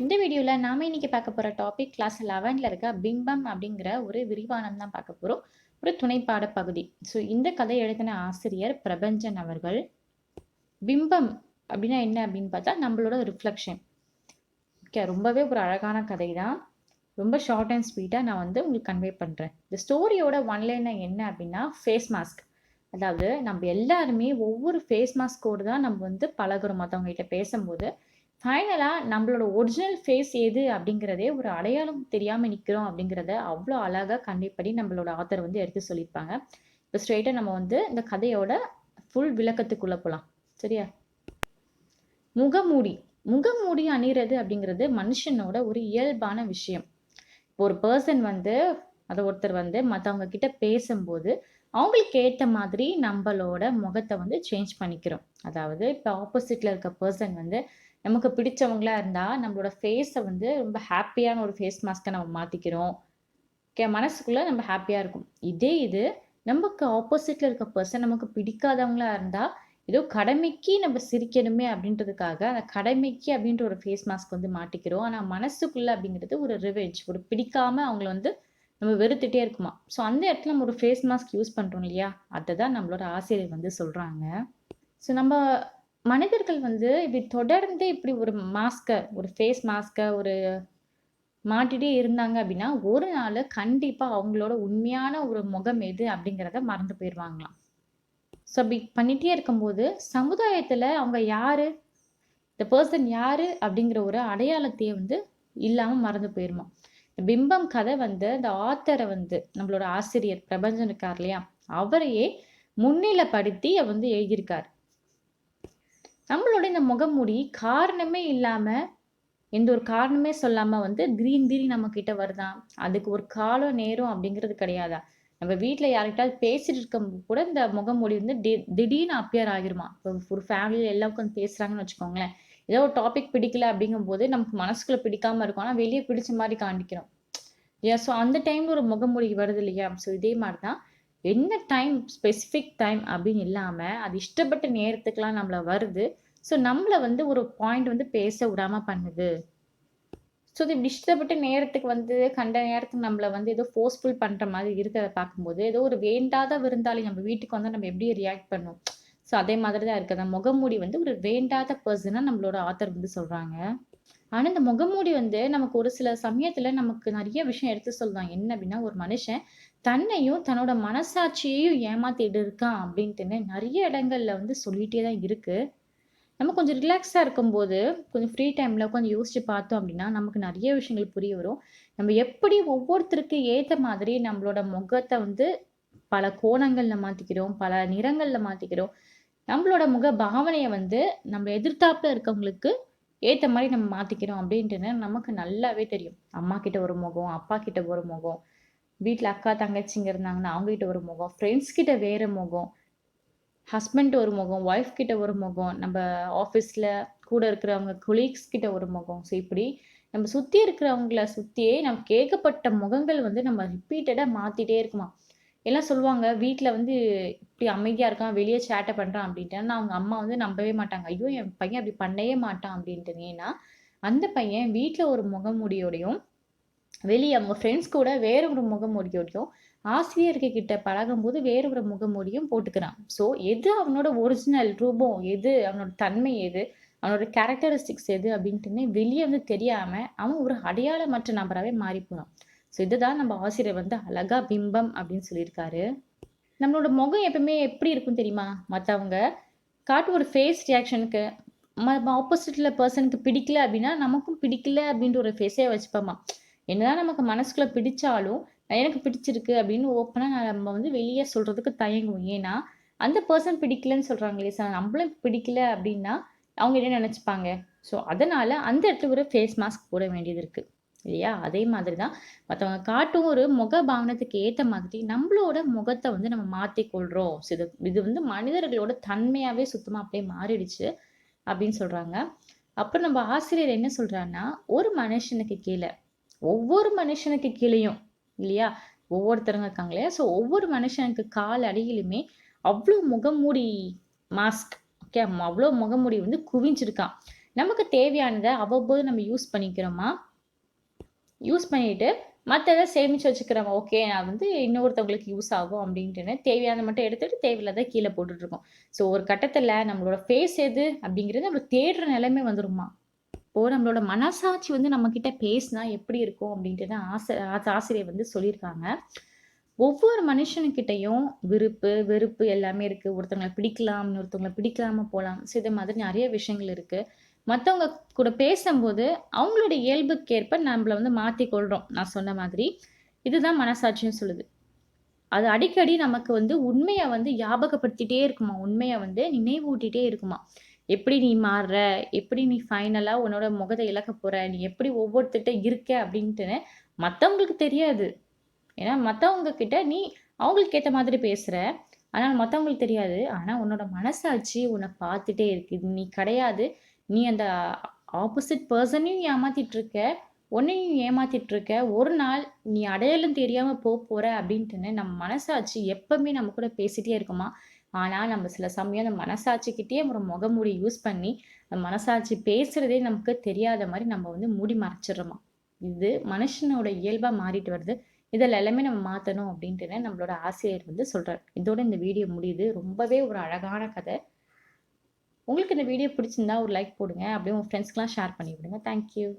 இந்த வீடியோவில் நாம இன்னைக்கு பார்க்க போகிற டாபிக் கிளாஸ் லெவனில் இருக்க பிம்பம் அப்படிங்கிற ஒரு விரிவானம் தான் பார்க்க போகிறோம் ஒரு துணைப்பாட பகுதி. ஸோ இந்த கதை எழுதின ஆசிரியர் பிரபஞ்சன் அவர்கள் பிம்பம் அப்படின்னா என்ன அப்படின்னு பார்த்தா நம்மளோட ரிஃப்ளெக்ஷன் ஓகே ரொம்பவே ஒரு அழகான கதை தான். ரொம்ப ஷார்ட் அண்ட் ஸ்வீட்டாக நான் வந்து உங்களுக்கு கன்வே பண்ணுறேன் இந்த ஸ்டோரியோட ஒன்லைனர் என்ன அப்படின்னா ஃபேஸ் மாஸ்க் அதாவது நம்ம எல்லாருமே ஒவ்வொரு ஃபேஸ் மாஸ்கோடு தான் நம்ம வந்து பழகுறோம். மற்றவங்க கிட்ட பேசும்போது ஃபைனலாக நம்மளோட ஒரிஜினல் ஃபேஸ் எது அப்படிங்கிறதே ஒரு அடையாளம் தெரியாமல் நிற்கிறோம் அப்படிங்கிறத அவ்வளோ அழகாக கண்டிப்படி நம்மளோட ஆத்தர் வந்து எடுத்து சொல்லியிருப்பாங்க. இப்போ ஸ்ட்ரெயிட்டாக நம்ம வந்து இந்த கதையோட ஃபுல் விளக்கத்துக்குள்ளே போகலாம் சரியா? முகமூடி. முகமூடி அணிகிறது அப்படிங்கிறது மனுஷனோட ஒரு இயல்பான விஷயம். இப்போ ஒரு பர்சன் வந்து அதை ஒருத்தர் வந்து மற்றவங்க கிட்ட பேசும்போது அவங்களுக்கு ஏற்ற மாதிரி நம்மளோட முகத்தை வந்து சேஞ்ச் பண்ணிக்கிறோம். அதாவது இப்போ ஆப்போசிட்டில் இருக்க பர்சன் வந்து நமக்கு பிடிச்சவங்களா இருந்தால் நம்மளோட ஃபேஸை வந்து ரொம்ப ஹாப்பியான ஒரு ஃபேஸ் மாஸ்க்கை நம்ம மாற்றிக்கிறோம் கே மனசுக்குள்ளே நம்ம ஹாப்பியாக இருக்கும். இதே இது நமக்கு ஆப்போசிட்டில் இருக்க பர்சன் நமக்கு பிடிக்காதவங்களா இருந்தால் ஏதோ கடமைக்கு நம்ம சிரிக்கணுமே அப்படின்றதுக்காக அந்த கடமைக்கு அப்படின்ற ஒரு ஃபேஸ் மாஸ்க் வந்து மாட்டிக்கிறோம் ஆனால் மனசுக்குள்ளே அப்படிங்கிறது ஒரு ரிவெஞ்ச் ஒரு பிடிக்காம அவங்கள வந்து நம்ம வெறுத்துட்டே இருக்குமா? ஸோ அந்த இடத்துல நம்ம ஒரு ஃபேஸ் மாஸ்க் யூஸ் பண்ணுறோம் இல்லையா? அதை தான் நம்மளோட ஆசிரியர் வந்து சொல்கிறாங்க ஸோ நம்ம மனிதர்கள் வந்து இப்படி தொடர்ந்து இப்படி ஒரு மாஸ்கை ஒரு ஃபேஸ் மாஸ்கை ஒரு மாட்டிகிட்டே இருந்தாங்க அப்படின்னா ஒரு நாள் கண்டிப்பாக அவங்களோட உண்மையான ஒரு முகம் எது அப்படிங்கிறத மறந்து போயிடுவாங்களாம். ஸோ அப்படி பண்ணிகிட்டே இருக்கும்போது சமுதாயத்தில் அவங்க யார்? இந்த பர்சன் யார்? அப்படிங்கிற ஒரு அடையாளத்தையே வந்து இல்லாமல் மறந்து போயிருமா இந்த பிம்பம் கதை வந்து இந்த ஆத்தரை வந்து நம்மளோட ஆசிரியர் பிரபஞ்சன் இருக்கார் இல்லையா? அவரையே முன்னிலைப்படுத்தி வந்து எழுதியிருக்காரு. நம்மளோட இந்த முகமூடி காரணமே இல்லாமல் எந்த ஒரு காரணமே சொல்லாமல் வந்து திடீர்னு திடீர்னு நம்ம கிட்ட வருதான் அதுக்கு ஒரு காலம் நேரம் அப்படிங்கிறது கிடையாதா? நம்ம வீட்டில் யார்கிட்டாவது பேசிட்டு இருக்க கூட இந்த முகமூடி வந்து தி திடீர்னு அப்பியர் ஆகிருமா? இப்போ ஒரு ஃபேமிலியில் எல்லாம் உட்காந்து பேசுகிறாங்கன்னு வச்சுக்கோங்களேன். ஏதோ ஒரு டாபிக் பிடிக்கல அப்படிங்கும்போது நமக்கு மனசுக்குள்ள பிடிக்காம இருக்கும். ஆனால் வெளியே பிடிச்ச மாதிரி காண்பிக்கிறோம். ஏ ஸோ அந்த டைமில் ஒரு முகமூடி வருது இல்லையா? ஸோ இதே மாதிரி தான் என்ன டைம் ஸ்பெசிஃபிக் டைம் அப்படின்னு இல்லாமல் அது இஷ்டப்பட்ட நேரத்துக்குலாம் நம்மள வருது. ஸோ நம்மளை வந்து ஒரு பாயிண்ட் வந்து பேச விடாம பண்ணுது. ஸோ இது இஷ்டப்பட்ட நேரத்துக்கு வந்து கண்ட நேரத்துக்கு நம்மளை வந்து ஏதோ ஃபோர்ஸ்ஃபுல் பண்ணுற மாதிரி இருக்கிறத பார்க்கும்போது ஏதோ ஒரு வேண்டாத விருந்தாளி நம்ம வீட்டுக்கு வந்து நம்ம எப்படி ரியாக்ட் பண்ணும் ஸோ அதே மாதிரி தான் இருக்குது. அந்த முகமூடி வந்து ஒரு வேண்டாத பர்சனாக நம்மளோட ஆத்தர் வந்து சொல்கிறாங்க ஆனால் இந்த முகமூடி வந்து நமக்கு ஒரு சில சமயத்தில் நமக்கு நிறைய விஷயம் எடுத்து சொல்லுவாங்க என்ன அப்படின்னா ஒரு மனுஷன் தன்னையும் தன்னோட மனசாட்சியையும் ஏமாத்திட்டு இருக்கான் அப்படின்ட்டுன்னு நிறைய இடங்கள்ல வந்து சொல்லிகிட்டே தான் இருக்குது நம்ம கொஞ்சம் ரிலாக்ஸாக இருக்கும்போது கொஞ்சம் ஃப்ரீ டைமில் கொஞ்சம் யோசிச்சு பார்த்தோம் அப்படின்னா நமக்கு நிறைய விஷயங்கள் புரிய வரும். நம்ம எப்படி ஒவ்வொருத்தருக்கு ஏற்ற மாதிரி நம்மளோட முகத்தை வந்து பல கோணங்களில் மாற்றிக்கிறோம் பல நிறங்களில் மாற்றிக்கிறோம் நம்மளோட முக பாவனையை வந்து நம்ம எதிர்த்தாப்பில் இருக்கவங்களுக்கு ஏற்ற மாதிரி நம்ம மாற்றிக்கிறோம் அப்படின்ட்டு நமக்கு நல்லாவே தெரியும். அம்மா கிட்ட ஒரு முகம் அப்பா கிட்ட ஒரு முகம் வீட்டில் அக்கா தங்கச்சிங்க இருந்தாங்கன்னா அவங்ககிட்ட ஒரு முகம் ஃப்ரெண்ட்ஸ் கிட்ட வேறு முகம் ஹஸ்பண்ட் ஒரு முகம் ஒய்ஃப் கிட்ட ஒரு முகம் நம்ம ஆஃபீஸில் கூட இருக்கிறவங்க கொலீக்ஸ் கிட்ட ஒரு முகம். ஸோ இப்படி நம்ம சுற்றி இருக்கிறவங்கள சுற்றியே நம்ம கேட்கப்பட்ட முகங்கள் வந்து நம்ம ரிப்பீட்டடாக மாற்றிட்டே இருக்குமா? எல்லாம் சொல்லுவாங்க வீட்டில் வந்து இப்படி அமைதியாக இருக்கான் வெளியே சேட்டை பண்ணுறான் அப்படின்ட்டு. அவங்க அம்மா வந்து நம்பவே மாட்டாங்க. ஐயோ என் பையன் அப்படி பண்ணவே மாட்டான் அப்படின்ட்டு. ஏன்னா அந்த பையன் வீட்டில் ஒரு முகமுடியோடையும் வெளியே அவங்க ஃப்ரெண்ட்ஸ் கூட வேற ஒரு முகமூடியோடையும் ஆசிரியர்கிட்ட பழகும்போது வேற ஒரு முகமூடியும் போட்டுக்கிறான். ஸோ எது அவனோட ஒரிஜினல் ரூபம் எது? அவனோட தன்மை எது? அவனோட கேரக்டரிஸ்டிக்ஸ் எது? அப்படின்ட்டுன்னு வெளியே வந்து தெரியாமல் அவன் ஒரு அடையாளமற்ற நபராகவே மாறி போகிறான் ஸோ இதுதான் நம்ம ஆசிரியர் வந்து அழகா பிம்பம் அப்படின்னு சொல்லியிருக்காரு. நம்மளோட முகம் எப்பவுமே எப்படி இருக்கும் தெரியுமா? மற்றவங்க காட்டு ஒரு ஃபேஸ் ரியாக்ஷனுக்கு ஆப்போசிட்டில் பர்சனுக்கு பிடிக்கல அப்படின்னா நமக்கும் பிடிக்கல அப்படின்ற ஒரு ஃபேஸே வச்சுப்போமா? என்னதான் நமக்கு மனசுக்குள்ள பிடிச்சாலும் எனக்கு பிடிச்சிருக்கு அப்படின்னு ஓப்பனாக நம்ம வந்து வெளியே சொல்கிறதுக்கு தயங்குவோம். ஏன்னா அந்த பர்சன் பிடிக்கலன்னு சொல்கிறாங்களே சார் நம்மளும் பிடிக்கல அப்படின்னா அவங்க என்ன நினச்சிப்பாங்க? ஸோ அதனால் அந்த இடத்துல ஒரு ஃபேஸ் மாஸ்க் போட வேண்டியது இருக்குது இல்லையா? அதே மாதிரி தான் மற்றவங்க காட்டும் ஒரு முக பாவனத்துக்கு ஏற்ற மாதிரி நம்மளோட முகத்தை வந்து நம்ம மாற்றிக்கொள்கிறோம் ஸோ இது இது வந்து மனிதர்களோட தன்மையாகவே சுத்தமாக அப்படியே மாறிடுச்சு அப்படின்னு சொல்கிறாங்க அப்புறம் நம்ம ஆசிரியர் என்ன சொல்கிறாருன்னா ஒரு மனுஷனுக்கு கீழே ஒவ்வொரு மனுஷனுக்கு கீழேயும் இல்லையா? ஒவ்வொருத்தருங்க இருக்காங்க இல்லையா? ஸோ ஒவ்வொரு மனுஷனுக்கு கால் அடியிலுமே அவ்வளோ முகமூடி மாஸ்க் ஓகே அவ்வளோ முகமூடி வந்து குவிஞ்சிருக்கான். நமக்கு தேவையானதை அவ்வப்போது நம்ம யூஸ் பண்ணிக்கிறோமா? யூஸ் பண்ணிட்டு, மற்றதை சேமிச்சு வச்சுக்கிறோம்? ஓகே நான் வந்து இன்னொருத்தவங்களுக்கு யூஸ் ஆகும் அப்படின்ட்டு தேவையானத மட்டும் எடுத்துகிட்டு தேவையில்லாத கீழே போட்டுட்ருக்கோம் ஸோ ஒரு கட்டத்தில் நம்மளோட ஃபேஸ் எது அப்படிங்கிறது நம்ம தேடுற நிலைமை வந்துருமா? இப்போ நம்மளோட மனசாட்சி வந்து நம்ம கிட்ட பேசினா எப்படி இருக்கும் அப்படின்ட்டு தான் ஆசை ஆசிரியர் வந்து சொல்லியிருக்காங்க. ஒவ்வொரு மனுஷனுக்கிட்டையும் விருப்பு, வெறுப்பு எல்லாமே இருக்கு. ஒருத்தவங்களை பிடிக்கலாம், இன்னொருத்தவங்கள பிடிக்காம போகலாம் ஸோ இது மாதிரி நிறைய விஷயங்கள் இருக்கு. மத்தவங்க கூட பேசும்போது அவங்களோட இயல்புக்கேற்ப நம்மள வந்து மாற்றிக்கொள்கிறோம் கொள்றோம். நான் சொன்ன மாதிரி. இதுதான் மனசாட்சியும் சொல்லுது. அது அடிக்கடி நமக்கு வந்து உண்மையை வந்து ஞாபகப்படுத்திட்டே இருக்குமா. உண்மையை வந்து நினைவூட்டிட்டே இருக்குமா. எப்படி நீ மாறுற? எப்படி நீ ஃபைனலாக உன்னோட முகத்தை இழக்க போகிற நீ எப்படி ஒவ்வொருத்திட்ட இருக்க? அப்டின்ட்டுன்னு மற்றவங்களுக்கு தெரியாது. ஏன்னா மற்றவங்க கிட்ட நீ அவங்களுக்கு ஏற்ற மாதிரி பேசுகிற ஆனால் மற்றவங்களுக்கு தெரியாது. ஆனால் உன்னோட மனசாட்சி உன்னை பார்த்துட்டே இருக்குது நீ கிடையாது. நீ அந்த ஆப்போசிட் பர்சனையும் ஏமாத்திட்டு இருக்க. உன்னையும் ஏமாத்திட்டு இருக்க. ஒரு நாள் நீ அடையாளம் தெரியாம போகிற அப்படின்ட்டுன்னு நம்ம மனசாட்சி எப்பவுமே நம்ம கூட பேசிட்டே இருக்குமா. ஆனால் நம்ம சில சமயம் அந்த மனசாட்சிக்கிட்டே ஒரு முகமூடி யூஸ் பண்ணி, அந்த மனசாட்சி பேசுறதே நமக்கு தெரியாத மாதிரி நம்ம வந்து மூடி மறைச்சிடுறோமா. இது மனுஷனோட இயல்பாக மாறிட்டு வருது. இதில் எல்லாமே நம்ம மாற்றணும் அப்படின்ட்டுன்னு நம்மளோட ஆசிரியர் வந்து சொல்கிறார் இதோட இந்த வீடியோ முடியுது. ரொம்பவே ஒரு அழகான கதை உங்களுக்கு இந்த வீடியோ பிடிச்சிருந்தா ஒரு லைக் போடுங்க. அப்படியே உங்கள் ஃப்ரெண்ட்ஸ்க்குலாம் ஷேர் பண்ணி விடுங்க. Thank you.